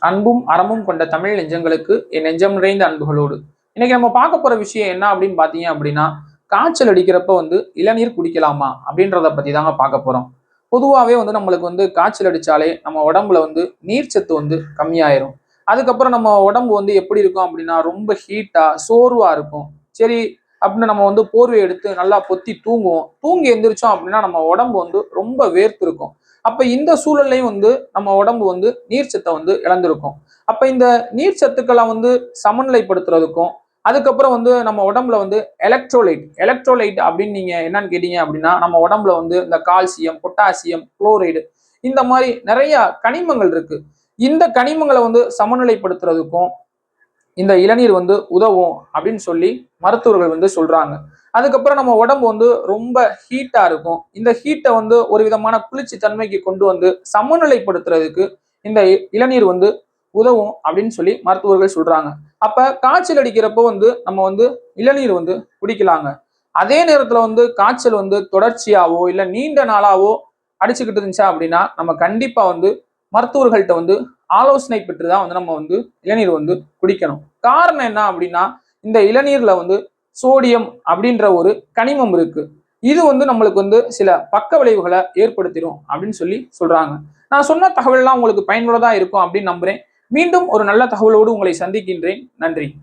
அன்பும் அறமும் கொண்ட தமிழ் நெஞ்சங்களுக்கு என் நெஞ்சம் நிறைந்த அன்புகளோடு. இன்னைக்கு நம்ம பார்க்க போற விஷயம் என்ன அப்படின்னு பாத்தீங்க அப்படின்னா காய்ச்சல் அடிக்கிறப்ப வந்து இளநீர் குடிக்கலாமா அப்படின்றத பத்தி தாங்க பார்க்க போறோம். பொதுவாகவே வந்து நம்மளுக்கு வந்து காய்ச்சல் அடித்தாலே நம்ம உடம்புல வந்து நீர்ச்சத்து வந்து கம்மியாயிரும். அதுக்கப்புறம் நம்ம உடம்பு வந்து எப்படி இருக்கும் அப்படின்னா ரொம்ப ஹீட்டாக சோர்வாக இருக்கும். சரி அப்படின்னு நம்ம வந்து போர்வை எடுத்து நல்லா பொத்தி தூங்குவோம். தூங்கி எந்திரிச்சோம் அப்படின்னா நம்ம உடம்பு வந்து ரொம்ப வேர்த்து இருக்கும் அப்ப இந்த சூழல்லையும் வந்து நம்ம உடம்பு வந்து நீர்ச்சத்தை வந்து இழந்திருக்கும். அப்ப இந்த நீர் சத்துக்களை வந்து சமநிலைப்படுத்துறதுக்கும் அதுக்கப்புறம் வந்து நம்ம உடம்புல வந்து எலக்ட்ரோலைட் எலக்ட்ரோலைட் அப்படின்னு நீங்க என்னன்னு கேட்டீங்க அப்படின்னா நம்ம உடம்புல வந்து இந்த கால்சியம் பொட்டாசியம் குளோரைடு இந்த மாதிரி நிறைய கனிமங்கள் இருக்கு. இந்த கனிமங்களை வந்து சமநிலைப்படுத்துறதுக்கும் இந்த இளநீர் வந்து உதவும் அப்படின்னு சொல்லி மருத்துவர்கள் வந்து சொல்றாங்க. அதுக்கப்புறம் நம்ம உடம்பு வந்து ரொம்ப ஹீட்டா இருக்கும். இந்த ஹீட்டை வந்து ஒரு விதமான குளிர்ச்சி தன்மைக்கு கொண்டு வந்து சமநிலைப்படுத்துறதுக்கு இந்த இளநீர் வந்து உதவும் அப்படின்னு சொல்லி மருத்துவர்கள் சொல்றாங்க. அப்ப காய்ச்சல் அடிக்கிறப்போ வந்து நம்ம வந்து இளநீர் வந்து குடிக்கலாங்க. அதே நேரத்துல வந்து காய்ச்சல் வந்து தொடர்ச்சியாவோ இல்லை நீண்ட நாளாவோ அடிச்சுக்கிட்டு இருந்துச்சா அப்படின்னா நம்ம கண்டிப்பா வந்து மருத்துவர்கள்ட்ட வந்து ஆலோசனை பெற்று தான் வந்து நம்ம வந்து இளநீர் வந்து குடிக்கணும். காரணம் என்ன அப்படின்னா இந்த இளநீர்ல வந்து சோடியம் அப்படின்ற ஒரு கனிமம் இருக்கு. இது வந்து நம்மளுக்கு வந்து சில பக்க விளைவுகளை ஏற்படுத்திடும் அப்படின்னு சொல்லி சொல்றாங்க. நான் சொன்ன தகவல்லாம் உங்களுக்கு பயனுள்ளதா இருக்கும் அப்படின்னு நம்புறேன். மீண்டும் ஒரு நல்ல தகவலோடு உங்களை சந்திக்கின்றேன். நன்றி.